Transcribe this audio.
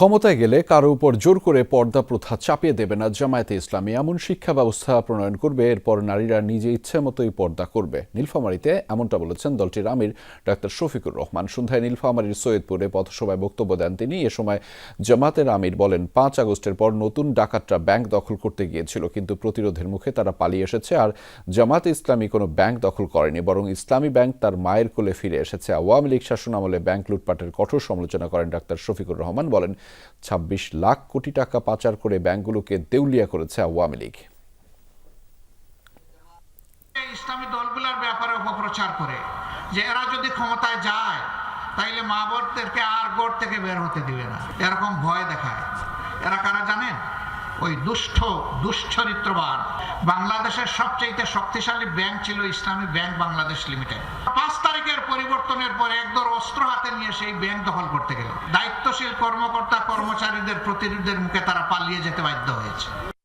ক্ষমতায় গেলে কারও উপর জোর করে পর্দা প্রথা চাপিয়ে দেবে না জামায়াতে ইসলামী। এমন শিক্ষা ব্যবস্থা প্রণয়ন করবে, এরপর নারীরা নিজে ইচ্ছে মতোই পর্দা করবে। নীলফামারীতে এমনটা বলেছেন দলটির আমির ডাক্তার শফিকুর রহমান। সন্ধ্যায় নীলফামারীর সৈয়দপুরে পথসভায় বক্তব্য দেন তিনি। এ সময় জামাতের আমির বলেন, পাঁচ আগস্টের পর নতুন ডাকাতরা ব্যাংক দখল করতে গিয়েছিল, কিন্তু প্রতিরোধের মুখে তারা পালিয়ে এসেছে আর জামাত ইসলামী কোনো ব্যাংক দখল করেনি, বরং ইসলামী ব্যাংক তার মায়ের কোলে ফিরে এসেছে। আওয়ামী লীগ শাসন আমলে ব্যাংক লুটপাটের কঠোর সমালোচনা করেন ডাক্তার শফিকুর রহমান। বলেন ছাব্বিশ লাখ কোটি টাকা পাচার করে ব্যাংকগুলোকে দেউলিয়া করেছে আওয়ামী লীগ। ইসলামী দলগুলোর ব্যাপারে অপপ্রচার করে, যে এরা যদি ক্ষমতায় যায়, তাইলে মা বোনদেরকে আর গোট থেকে বের হতে দিবে না। এরকম ভয় দেখায়। এরা কারা জানেন? ওই দুষ্ট, দুশ্চরিত্রবান। বাংলাদেশের সবচেয়ে শক্তিশালী ব্যাংক ছিল ইসলামী ব্যাংক বাংলাদেশ লিমিটেড। পরে একদর অস্ত্র হাতে নিয়ে সেই ব্যাংক দখল করতে গেল। দায়িত্বশীল কর্মকর্তা, কর্মচারীদের প্রতিরোধের মুখে তারা পালিয়ে যেতে বাধ্য হয়েছে।